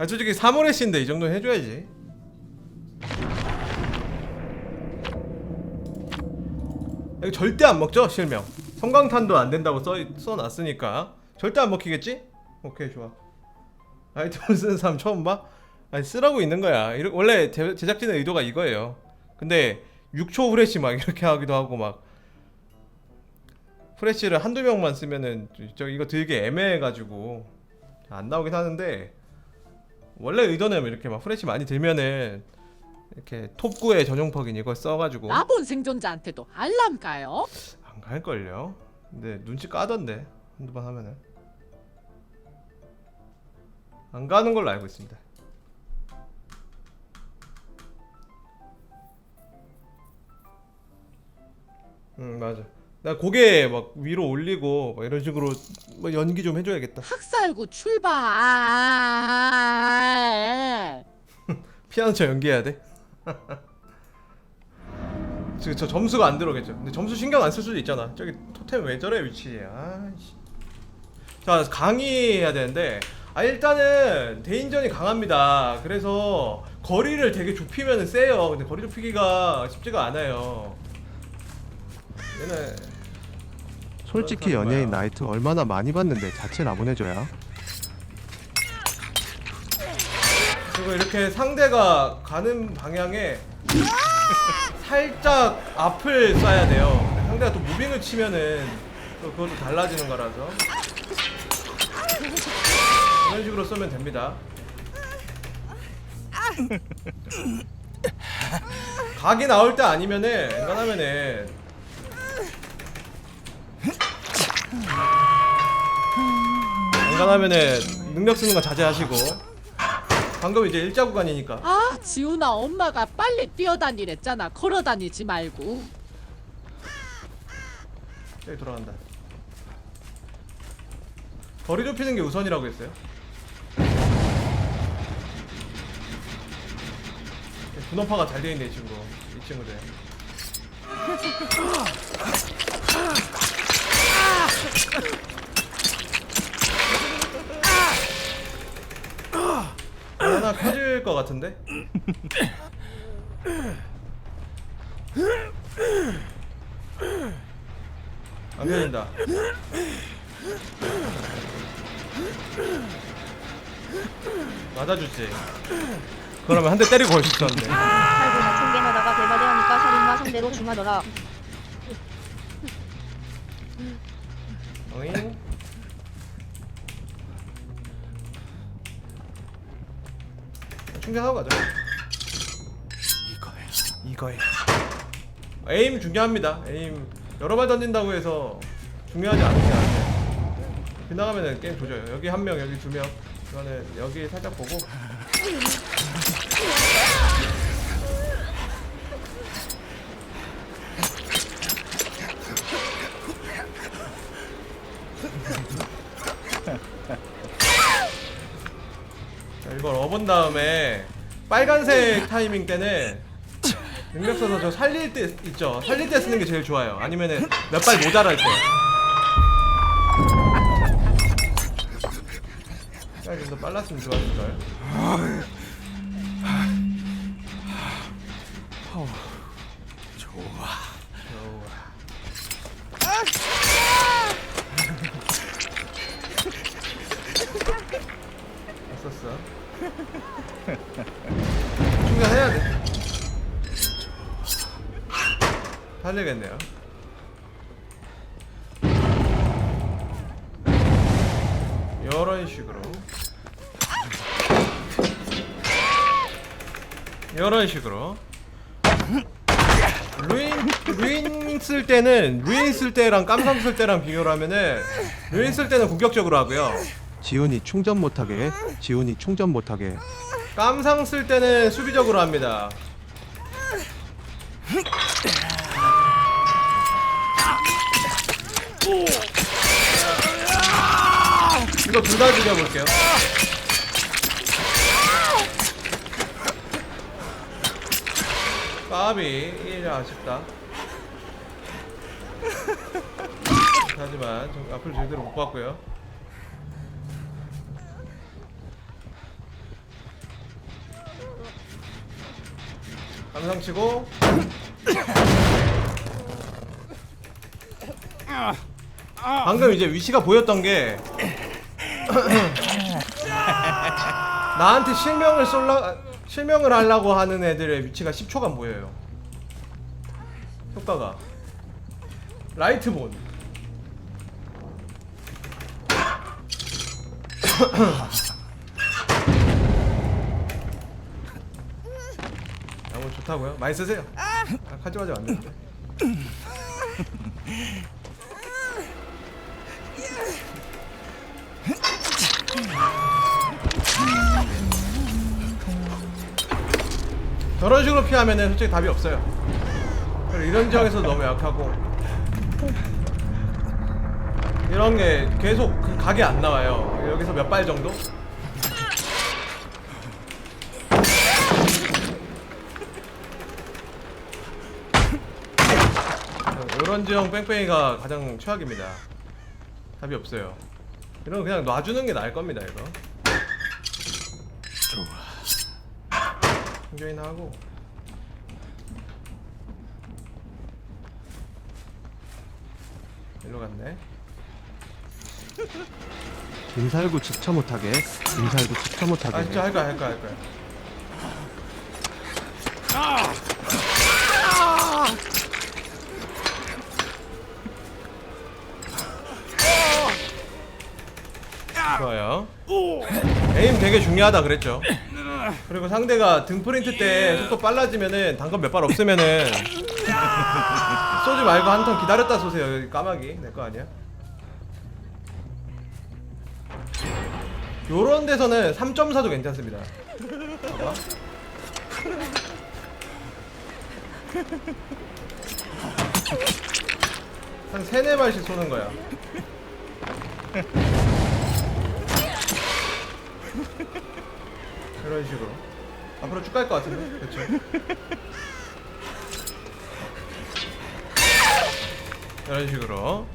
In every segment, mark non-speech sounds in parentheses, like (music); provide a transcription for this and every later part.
아 솔직히 3월의 씨인데 이 정도는 해줘야지. 이거 절대 안 먹죠 실명. 성광탄도 안 된다고 써, 써놨으니까. 절대 안 먹히겠지? 오케이 좋아. 아이템을 쓰는 사람 처음 봐? 아니 쓰라고 있는 거야. 이렇- 원래 제, 제작진의 의도가 이거예요. 근데 6초 후레쉬 막 이렇게 하기도 하고 막. 프레쉬를 한두 명만 쓰면은 저 이거 되게 애매해가지고 안 나오긴 하는데 원래 의도는 이렇게 막 프레쉬 많이 들면은 이렇게 톱9의 전용 퍽인 이걸 써가지고 나본 생존자한테도 알람 가요? 안 갈걸요? 근데 눈치 까던데 한두 번 하면은 안 가는 걸로 알고 있습니다 응 맞아 나 고개 막 위로 올리고 막 이런 식으로 뭐 연기 좀 해줘야겠다 학살구 출발. (laughs) 피아노 쳐 연기해야 돼? (laughs) 지금 저 점수가 안 들어오겠죠. 근데 점수 신경 안 쓸 수도 있잖아. 저기 토템 왜 저래 위치에. 아씨. 자 강의해야 되는데 아 일단은 대인전이 강합니다. 그래서 거리를 되게 좁히면 세요. 근데 거리 좁히기가 쉽지가 않아요. 얘는 솔직히 연예인. 나이트 얼마나 많이 봤는데 자체를 안 보내줘야 그리고 이렇게 상대가 가는 방향에 살짝 앞을 쏴야 돼요. 상대가 또 무빙을 치면은 또 그것도 달라지는 거라서 이런 식으로 쏘면 됩니다. 각이 나올 때 아니면은 웬간하면은 웬간하면은 능력 쓰는 거 자제하시고 방금 이제 일자 구간이니까 아 지훈아 엄마가 빨리 뛰어다니랬잖아. 걸어다니지 말고. 여기 돌아간다. 거리 좁히는 게 우선이라고 했어요. 분원파가 잘 되어 있네 이 친구. 이 친구들. (laughs) 하나 켜질 것 같은데? 안 켜진다. 맞아주지. 그러면 한 대 때리고 걸수 있었는데. 살고 낮은 게임하다가 대바대하니까 살인과 상대로 중하더라. 어잉? 충전하고 가자. 이거야. 이거야. 에임 중요합니다. 에임 여러 발 던진다고 해서 중요하지 않은 게 아니에요. 빗나가면은 게임 조져요. 여기 한 명, 여기 두 명. 이거는 여기 살짝 보고. 업은 다음에 빨간색 타이밍 때는 능력 써서 저 살릴 때 있죠. 살릴 때 쓰는 게 제일 좋아요. 아니면은 몇 발 모자랄 때. 시간이 좀더 빨랐으면 좋았을 걸. 좋아. 했었어. (laughs) 충전해야 돼. 살리겠네요. 이런 식으로. 이런 식으로. 루인 루인 쓸 때는 루인 쓸 때랑 깜상 쓸 때랑 비교를 하면은 루인 쓸 때는 공격적으로 하고요. 지훈이 충전 못하게 지훈이 충전 못하게 깜상 쓸 때는 수비적으로 합니다. 이거 둘 다 죽여볼게요. 까비 1이 아쉽다. 하지만 저 앞을 제대로 못 봤고요. 항상 치고 방금 이제 위치가 보였던 게 나한테 실명을 쏠라 실명을 하려고 하는 애들의 위치가 10초간 보여요. 효과가 라이트 본. 너무 좋다고요? 많이 쓰세요. 아, 가져가지 않는데. 저런 식으로 피하면은 솔직히 답이 없어요. 그리고 이런 지역에서 너무 약하고 이런 게 계속 그 각이 안 나와요. 여기서 몇 발 정도? 이런 지형 뺑뺑이가 가장 최악입니다. 답이 없어요. 이런 거 그냥 놔주는 게 나을 겁니다. 이거. 충전이나 하고 일로 갔네. 임살구 직처 못하게 임살구 직처 못하게 아 진짜 할 거야 할 거야 할 거야. 좋아 되게 중요하다 그랬죠. 그리고 상대가 등 프린트 때 속도 빨라지면은 단검 몇 발 없으면은 (laughs) 쏘지 말고 한 턴 기다렸다 쏘세요. 까마귀 내 거 아니야? 요런 데서는 3.4도 괜찮습니다. 봐봐. 한 세네 발씩 쏘는 거야. 이런 식으로. 앞으로 쭉 갈 것 같은데? 그렇죠. 이런 식으로.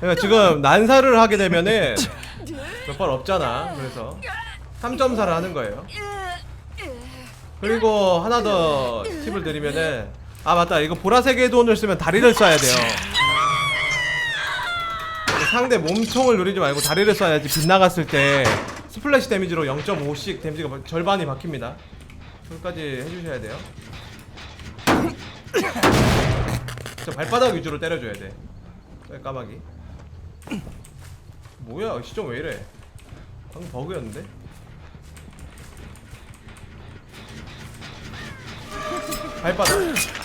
그러니까 지금 난사를 하게 되면은 몇 번 없잖아. 그래서 3.4를 하는 거예요. 그리고 하나 더 팁을 드리면은 아 맞다 이거 보라색의 돈을 쓰면 다리를 쏴야 돼요. 상대 몸통을 누리지 말고 다리를 쏴야지 빗나갔을 때 스플래시 데미지로 0.5씩 데미지가 바- 절반이 바뀝니다. 그것까지 해주셔야 돼요. 저 발바닥 위주로 때려줘야 돼. 네, 까마귀. 뭐야 시점 왜 이래? 방금 버그였는데? 발바닥.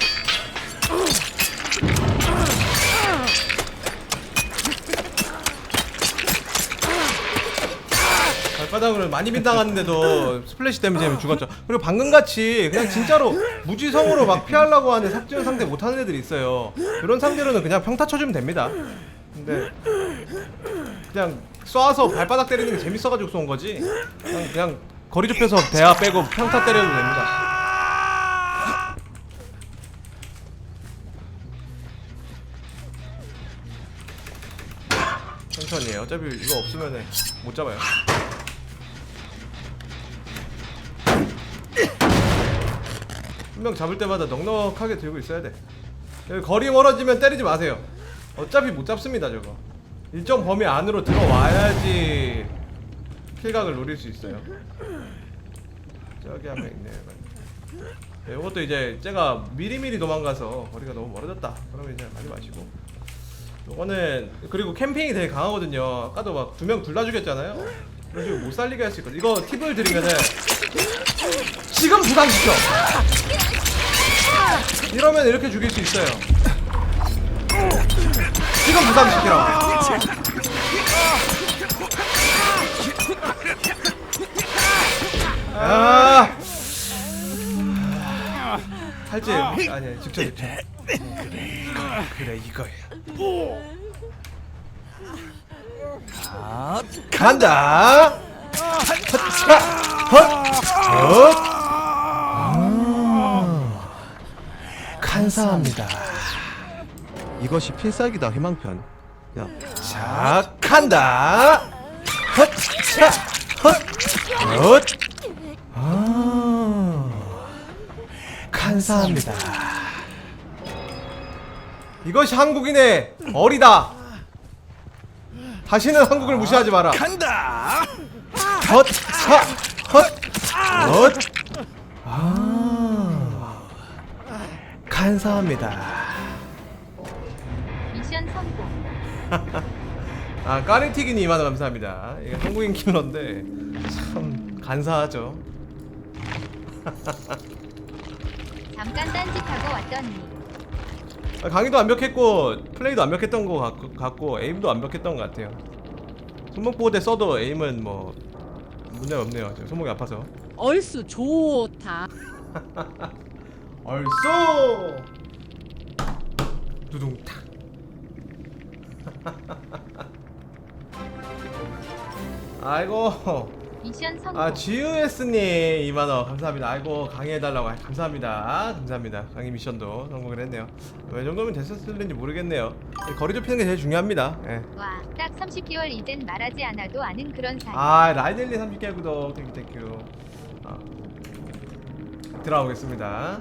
바닥으로 많이 빈당하는데도 스플래시 때문에 죽었죠. 그리고 방금 같이 그냥 진짜로 무지성으로 막 피하려고 하는 삭제는 상대 못하는 애들이 있어요. 그런 상대로는 그냥 평타 쳐주면 됩니다. 근데 그냥 쏴서 발바닥 때리는 게 재밌어가지고 쏜 거지. 그냥, 그냥 거리 좁혀서 대야 빼고 평타 때려도 됩니다. 천천히 해요. 어차피 이거 없으면 못 잡아요. 한 명 잡을 때마다 넉넉하게 들고 있어야 돼. 거리 멀어지면 때리지 마세요. 어차피 못 잡습니다 저거. 일정 범위 안으로 들어와야지 킬각을 노릴 수 있어요. 저기 한 명 있네요. 네, 이것도 이제 제가 미리미리 도망가서 거리가 너무 멀어졌다. 그러면 이제 가지 마시고. 요거는 그리고 캠핑이 되게 강하거든요. 아까도 막 두 명 둘 다 죽였잖아요. 그런 식으로 못 살리게 할 수 있거든. 이거 팁을 드리면은 지금 부상시켜. 이러면 이렇게 죽일 수 있어요. 지금 부상시키라고. 아. 할지 아니 직접 직접. 그래 이거야. 간다. 헛차, 헛, 헛. 감사합니다. 이것이 필살기다 희망편 야 자, 간다. 헛, 차, 헛, 헛. 아, 감사합니다. 이것이 한국인의 어리다. 다시는 한국을 무시하지 마라. 간다. 헛, 하, 헛, 헛. 아, 감사합니다. 미션 성공. 아 까리튀기니 2만원 감사합니다. 이게 한국인 킬러인데 참 간사하죠. 잠깐 딴짓하고 왔더니 아, 강의도 완벽했고 플레이도 완벽했던 거 같고, 같고 에임도 완벽했던 것 같아요. 손목 보호대 써도 에임은 뭐 문제 없네요. 지금 손목이 아파서. 얼쑤 좋다. (laughs) 얼쏘 두둥탁. (laughs) 아이고 미션 성공. 아 GUS님 2만원 감사합니다. 아이고 강의해달라고. 아, 감사합니다. 감사합니다. 강의 미션도 성공을 했네요. 왜 정도면 됐었을는지 모르겠네요. 거리 좁히는 게 제일 중요합니다. 예. 와, 딱 30개월 이젠 말하지 않아도 아는 그런 사이. 아 라이델리 30개 구독. 땡큐 땡큐. 아, 들어가보겠습니다